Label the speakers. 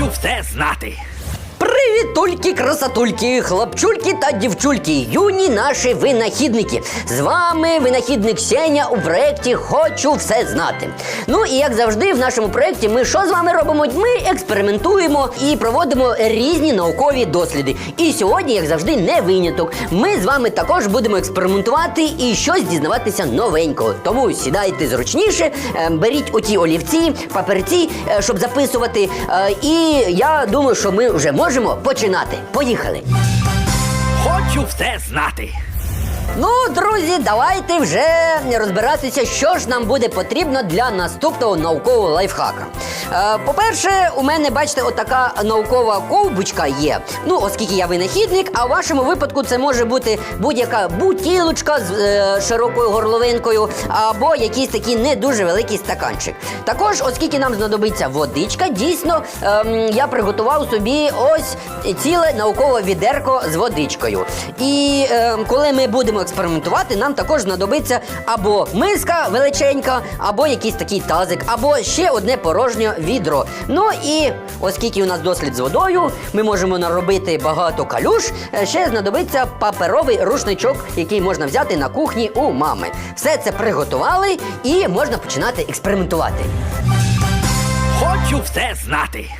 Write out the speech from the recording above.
Speaker 1: Хочу все знати.
Speaker 2: Привітульки, красотульки, хлопчульки та дівчульки, юні наші винахідники. З вами винахідник Сеня у проєкті Хочу все знати. Ну і як завжди, в нашому проєкті ми що з вами робимо? Ми експериментуємо і проводимо різні наукові досліди. І сьогодні, як завжди, не виняток. Ми з вами також будемо експериментувати і щось дізнаватися новенького. Тому сідайте зручніше, е, беріть оті олівці, паперці, е, щоб записувати. Е, І я думаю, що ми вже можемо починати. Поїхали.
Speaker 1: Хочу все знати.
Speaker 2: Ну, друзі, давайте вже розбиратися, що ж нам буде потрібно для наступного наукового лайфхака. Е, по-перше, у мене, бачите, отака наукова ковбочка є. Ну, оскільки я винахідник, а в вашому випадку це може бути будь-яка бутілочка з е, широкою горловинкою або якийсь такий не дуже великий стаканчик. Також, оскільки нам знадобиться водичка, дійсно ем, я приготував собі ось ціле наукове відерко з водичкою. І ем, коли ми будемо експериментувати, нам також знадобиться або миска величенька, або якийсь такий тазик, або ще одне порожнє відро. Ну і оскільки у нас дослід з водою, ми можемо наробити багато калюш. е, Ще знадобиться паперовий рушничок, який можна взяти на кухні у мами. Все це приготували і можна починати експериментувати.
Speaker 1: Хочу все знати.